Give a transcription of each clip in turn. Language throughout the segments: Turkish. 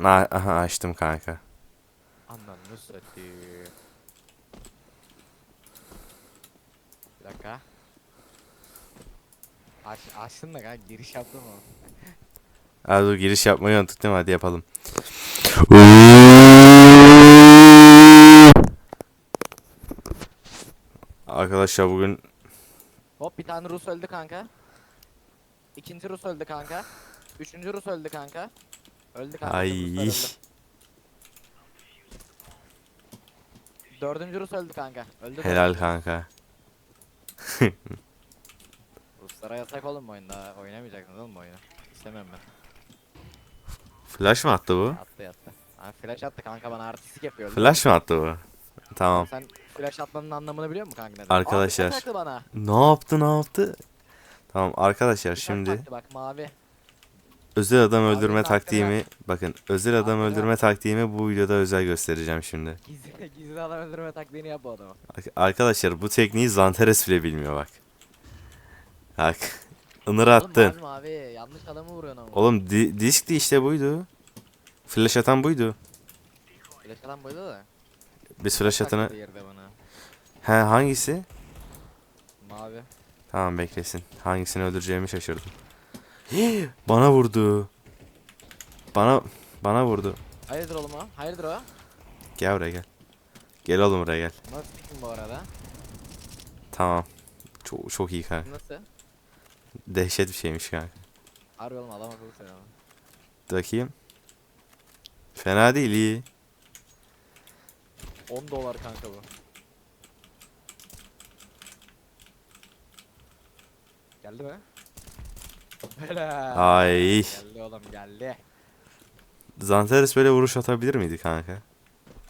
Na aha açtım kanka. Ananı satayım. Bir dakika. Aç, açtın da kanka giriş yaptın mı? Hadi dur giriş yapmayı unuttuk değil mi? Hadi yapalım. Arkadaşlar bugün Hop bir tane Rus öldü kanka. İkinci Rus öldü kanka. Üçüncü Rus öldü kanka. Öldü kanka. ay öldü. Dördüncü Rus öldü kanka. Öldü helal kanka. Ruslara yasak oğlum bu oyunda. Oynamayacaksınız oğlum bu oyunu. İstemem ben. Flash mı attı bu? Attı yattı. Ha, flash attı kanka bana artistik yapıyor. Flash mı attı bu? Tamam. Sen flash atmanın anlamını biliyor musun kanka? neden? Arkadaşlar. Taktı bana. Ne yaptı ne yaptı? Tamam arkadaşlar Bıçak şimdi bak mavi. Özel adam Abi öldürme taktiğimi bakın özel adam Abi öldürme taktiğimi bu videoda özel göstereceğim şimdi. Gizli, gizli adam öldürme taktiğini yap bu adama. Ar- Arkadaşlar bu tekniği Zanteres bile bilmiyor bak. Bak. Inır attın. Oğlum mavi yanlış adamı vuruyorsun ama. Oğlum di diskti işte buydu. Flash atan buydu. Flash adam buydu da. Biz flash atana... He hangisi? Mavi. Tamam beklesin. Hangisini öldüreceğimi şaşırdım. Bana vurdu. Bana bana vurdu. Hayırdır oğlum o? Hayırdır o? Gel buraya gel. Gel oğlum buraya gel. Nasıl bu arada? Tamam. Çok çok iyi kanka. Nasıl? Dehşet bir şeymiş kanka. Harbi oğlum adam akıllı sen ama. Bakayım. Fena değil iyi. 10 dolar kanka bu. Geldi mi? Helal. Ay. Geldi oğlum geldi. Zanteres böyle vuruş atabilir miydi kanka?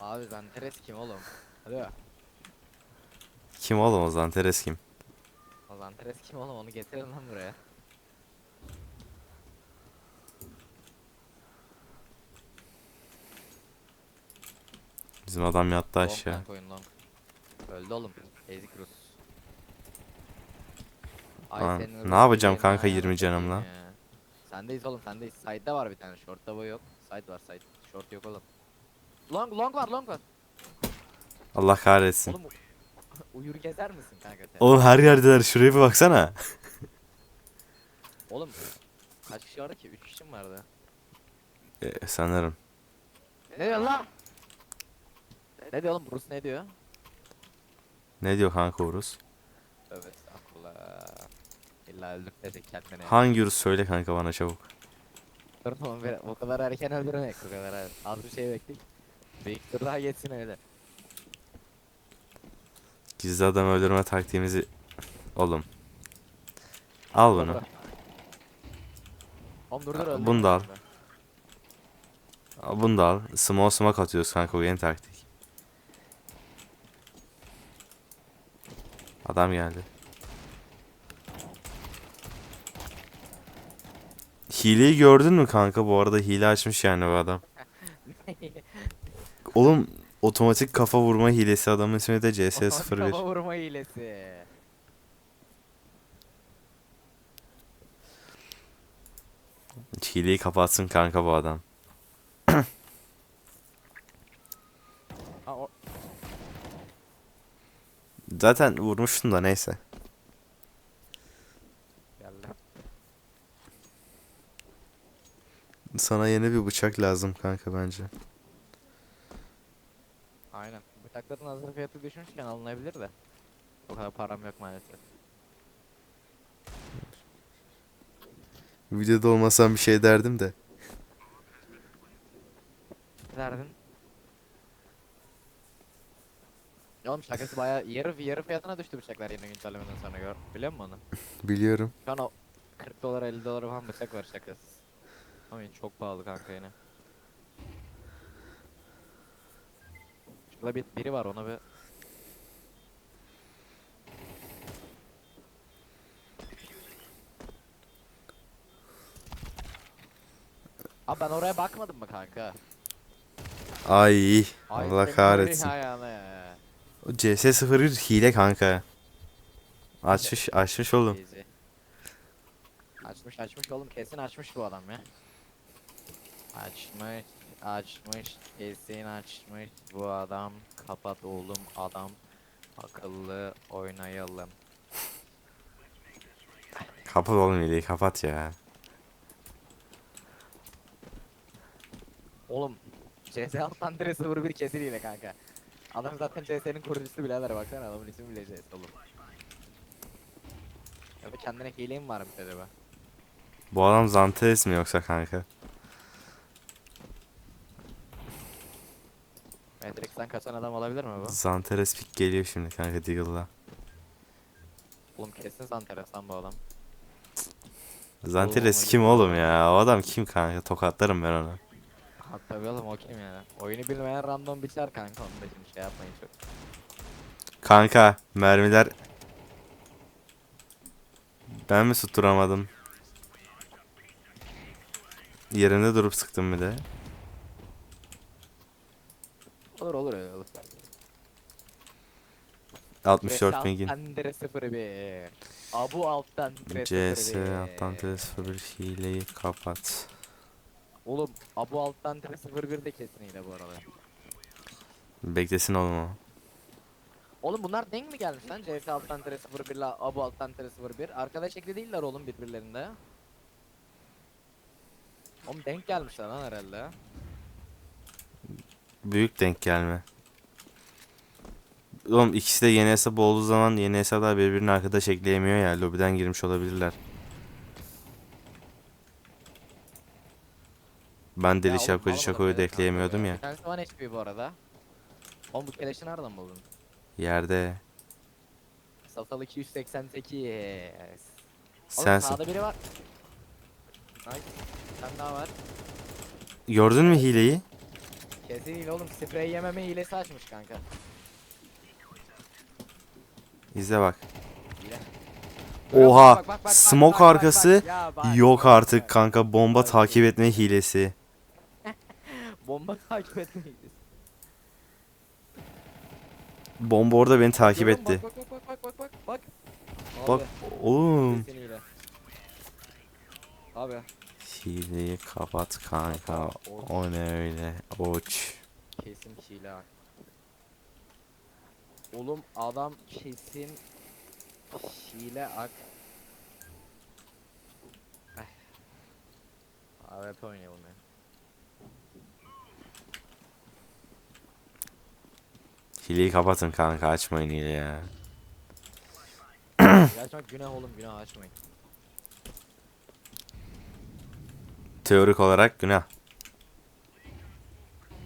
Abi Zanteres kim oğlum? Hadi. Kim oğlum o Zanteres kim? O Zanteres kim oğlum onu getirin lan buraya. Bizim adam yattı Long aşağı. oyun long. Öldü oğlum. Ezik Rus. Lan, senin ne yapacağım diyeceğim kanka ha, 20 canımla? ya. Sendeyiz oğlum sendeyiz. Side'da var bir tane. Short'ta bu yok. Side var side. Short yok oğlum. Long long var long var. Allah kahretsin. Oğlum uyur gezer misin kanka sen? Oğlum her yerdeler şuraya bir baksana. Oğlum kaç kişi vardı ki? 3 kişi mi vardı? E, sanırım. Ne diyor lan? Ne diyor oğlum Bruce ne diyor? Ne diyor kanka Urus? Estağfurullah. İlla öldürtecek kendini. Hangi Urus söyle kanka bana çabuk. Dur oğlum o kadar erken öldürmek o kadar er- az bir şey bekledik. Bir iki tur daha geçsin öyle. Gizli adam öldürme taktiğimizi... Oğlum. Al bunu. Oğlum dur dur öldürme bunu da al. Al Bunu da al. Small smoke atıyoruz kanka o yeni taktik. Adam geldi. Hileyi gördün mü kanka? Bu arada hile açmış yani bu adam. Oğlum otomatik kafa vurma hilesi adamın ismi de CS01. Kafa vurma hilesi. Hileyi kapatsın kanka bu adam. Zaten vurmuştun da neyse. Geldi. Sana yeni bir bıçak lazım kanka bence. Aynen. Bıçakların hazır fiyatı düşmüşken alınabilir de. O kadar param yok maalesef. Videoda olmasam bir şey derdim de. Derdin? Oğlum şakası baya yarı yarı fiyatına düştü bıçaklar yeni güncellemeden sonra gör. Biliyor musun onu? Biliyorum. Şu an o 40 dolar 50 dolar falan bıçak var şakasız. Ama çok pahalı kanka yine. Şurada bir, biri var ona bir Abi ben oraya bakmadım mı kanka? Ay Ay, Allah kahretsin. O CS01 hile kanka. Açmış açmış oğlum. Easy. Açmış açmış oğlum kesin açmış bu adam ya. Açmış. açmış, kesin açmış. Bu adam kapat oğlum adam. Akıllı oynayalım. Kapat oğlum hileyi kapat ya. Oğlum CS alttan direkt 01 kesin yine kanka. Adam zaten CS'nin kurucusu birader baksana adamın ismi bile CS oğlum. Ya da kendine hile mi varmış acaba? Bu adam Zanteres mi yoksa kanka? Matrix'ten kaçan adam olabilir mi bu? Zanteres pick geliyor şimdi kanka Deagle'la. Oğlum kesin Zanteres lan bu adam. Zanteres kim oğlum ya. O adam kim kanka? Tokatlarım ben onu. Ha tabii oğlum o kim yani? Oyunu bilmeyen random biçer kanka onu da şimdi şey yapmayın çok. Kanka mermiler ben mi tutturamadım? Yerinde durup sıktım bir de. Olur olur öyle olur. 64 pingin. 01. Abu alttan CS alttan transfer hileyi kapat. Oğlum Abu alttan 01 de kesin hile bu arada. Beklesin oğlum o. Oğlum bunlar denk mi gelmiş lan? CS alttan 01 ile Abu alttan 01. Arkadaş ekli değiller oğlum birbirlerinde. Oğlum denk gelmişler lan herhalde. Büyük denk gelme. Oğlum ikisi de yeni hesap olduğu zaman yeni hesaplar birbirine arkadaş ekleyemiyor ya. Lobiden girmiş olabilirler. Ben deli şapkacı şakoyu da ekleyemiyordum ya. Bir tanesi 1 HP bu arada. Oğlum bu keleşi nereden buldun? Yerde. Sasal 288. Oğlum Sensin. sağda biri var. Nice. Bir tane daha var. Gördün mü hileyi? Kesin hile oğlum. Sprey yememe hilesi açmış kanka. İzle bak. Hile. Oha, Bak, bak, bak, bak, smoke bak, bak, arkası bak. Ya bak, Yok artık kanka bomba takip etme hilesi. Bomba takip etme hilesi. Bomba orada beni takip etti. Bak bak bak bak bak bak. Bak. Bak oğlum. Abi Hileyi kapat kanka. O ne öyle? Oç. kesin hile. Oğlum adam kesin hile ak. AWP oynuyor bunu. Hileyi kapatın kanka açmayın hile ya. Açmak günah oğlum günah açmayın. Teorik olarak günah.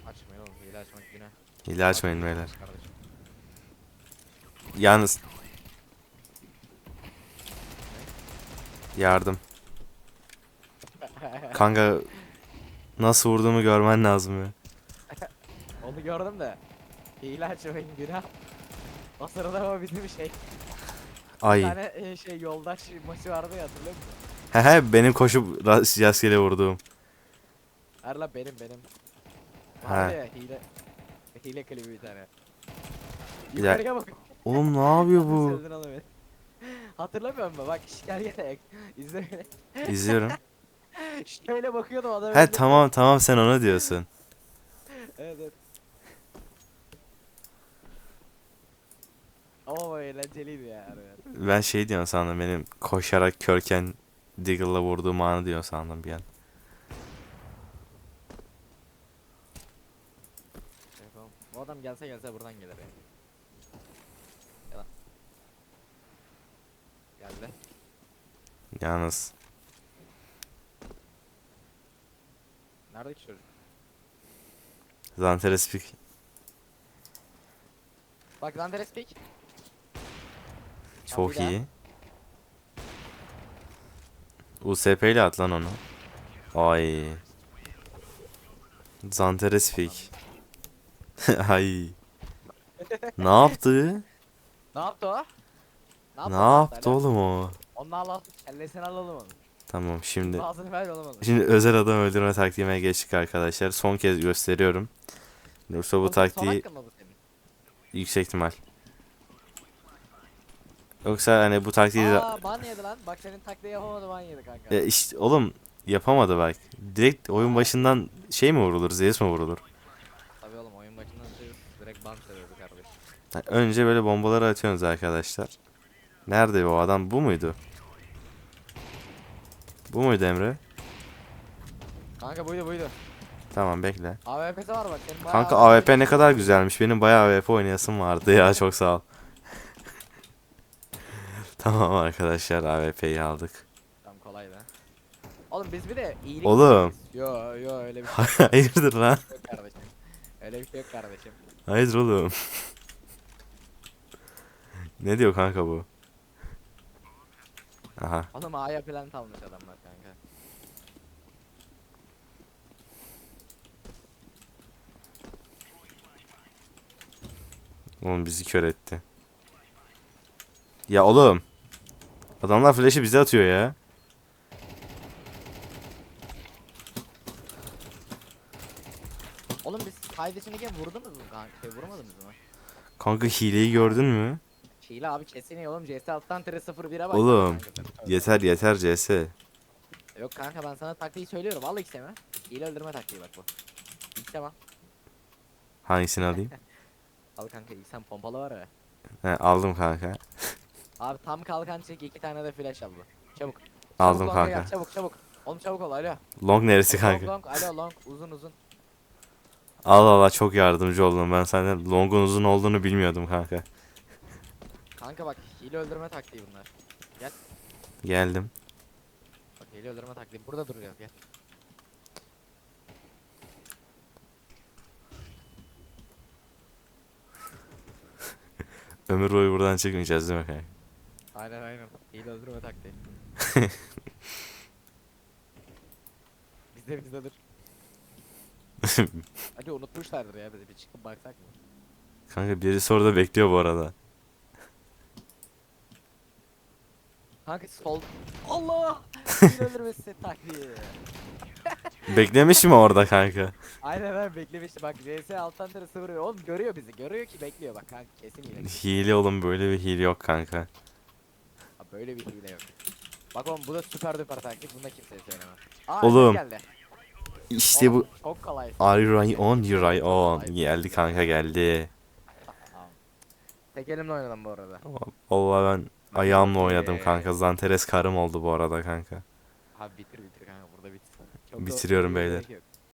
Açmayın oğlum hile açmak günah. Hile açmayın beyler. Kardeşim. Yalnız yardım. Kanka nasıl vurduğumu görmen lazım ya. Onu gördüm de. Hile açmayın günah. O sırada o bizim şey. Bir Ay. tane e, şey yoldaş maçı vardı ya hatırlıyor musun? Hehe benim koşup ras- rastgele vurduğum. Erla benim benim. Ha. Ya hile. Hile klibi bir tane. Bir. Yukarıya bak. Oğlum ne yapıyor bu? Oğlum beni. Hatırlamıyor musun? Bak şikayet ek. İzle beni. İzliyorum. Şöyle bakıyordum adam. He tamam tamam sen onu diyorsun. Evet evet. Ama o eğlenceliydi ya. harbiden. Ben şey diyorum sandım benim koşarak körken Diggle'la vurduğum anı diyor sandım bir an. Şey. Bu adam gelse gelse buradan gelir ya. Yalan. Geldi. Yalnız Nerede ki çocuk? Zanteres pick. Bak Zanderes pick. Çok bir daha. iyi. USP ile at lan onu. Ay. Zanteres pick. Ay. ne yaptı? Ne yaptı o? Ne yaptı oğlum o? Onu al al. Kellesini alalım onu. Tamam şimdi Ağzını ver oğlum onu. şimdi özel adam öldürme taktiğime geçtik arkadaşlar. Son kez gösteriyorum. Yoksa bu taktiği yüksek ihtimal. Yoksa hani bu taktiği Aa ban yedi lan. Bak senin taktiği yapamadı ban yedi kanka. Ya işte oğlum yapamadı bak. Direkt oyun başından şey mi vurulur? Zeus mu vurulur? Tabii oğlum oyun başından Zeus direkt ban seviyordu kardeşim. Ha, Önce böyle bombaları atıyorsunuz arkadaşlar. Nerede o adam? Bu muydu? Bu muydu Emre? Kanka buydu buydu. Tamam bekle. AWP'si var bak senin Kanka AWP ne kadar güzelmiş. Benim bayağı AWP oynayasım vardı ya. Çok sağ ol. Tamam arkadaşlar AWP'yi aldık. Tamam kolay da. Oğlum biz bir de iyilik Oğlum. yapıyoruz. Yo yo öyle bir şey Hayırdır lan? yok kardeşim. Öyle bir şey yok kardeşim. Hayırdır oğlum? ne diyor kanka bu? Aha. Oğlum A'ya plan almış adamlar kanka. Oğlum bizi kör etti. Ya oğlum. Adamlar flash'ı bize atıyor ya. Oğlum biz kaydetçiniyken vurdunuz mu kanka? Şey vurmadınız mı? Kanka hileyi gördün mü? Şile abi kesin oğlum CS alttan tere 01'e bak. Oğlum. Yeter yeter CS. Yok kanka ben sana taktiği söylüyorum. Al XM'i. Hile öldürme taktiği bak bu. Al. Hangisini alayım? Al kanka XM pompalı var ya. He, aldım kanka. Abi tam kalkan çek iki tane de flash al bu. Çabuk. Çabuk Aldım longa kanka. Gel, çabuk çabuk. Oğlum çabuk ol alo. Long neresi Long kanka? long alo long uzun uzun. Allah Allah çok yardımcı oldun. Ben senden long'un uzun olduğunu bilmiyordum kanka. Kanka bak hile öldürme taktiği bunlar. Geldim. Bak hile öldürme taktiği burada duruyor gel. Ömür boyu buradan çıkmayacağız değil mi kanka? Aynen aynen. Hile öldürme taktiği. bizde bizde dur. Hadi unutmuşlardır ya bizi bir çıkıp baksak mı? Kanka birisi orada bekliyor bu arada. Kanka sol... Allah! Hile öldürmesi taktiği. Beklemiş mi orada kanka? Aynen aynen beklemişti bak CS alttan tere sıvırıyor. Oğlum görüyor bizi görüyor ki bekliyor bak kanka kesin. Hile oğlum böyle bir hile yok kanka. Böyle bir hile yok. Bak oğlum bu da süper duper taktik bunu da kimseye söylemem. Aa, Oğlum. Geldi. İşte bu. Çok kolay. Are you right on? You right on. Geldi kanka geldi. Tek elimle oynadım bu arada. Vallahi ben ayağımla oynadım kanka. Zanteres karım oldu bu arada kanka. Abi bitir bitir kanka burada bitir. Çok Bitiriyorum beyler. yok.